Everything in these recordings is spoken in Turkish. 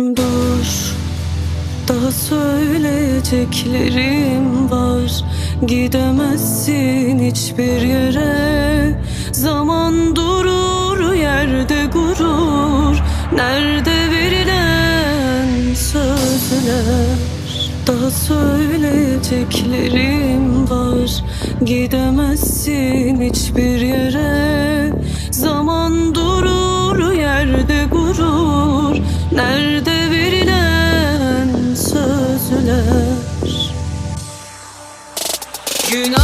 Dur Daha söyleyeceklerim var. Gidemezsin hiçbir yere. Zaman durur yerde gurur. Nerede verilen sözler? Daha söyleyeceklerim var. Gidemezsin hiçbir yere. Zaman durur yerde gurur. Nerede Günahsa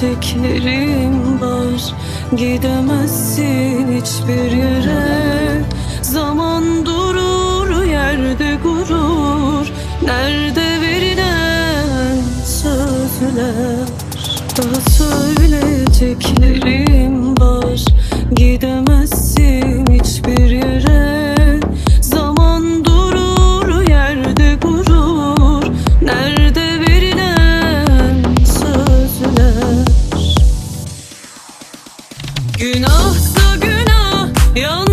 söyleyeceklerim var. Gidemezsin hiçbir yere. Zaman durur yerde gurur. Nerede verilen sözler? Daha söyleyeceklerim Günahsa günah yanlış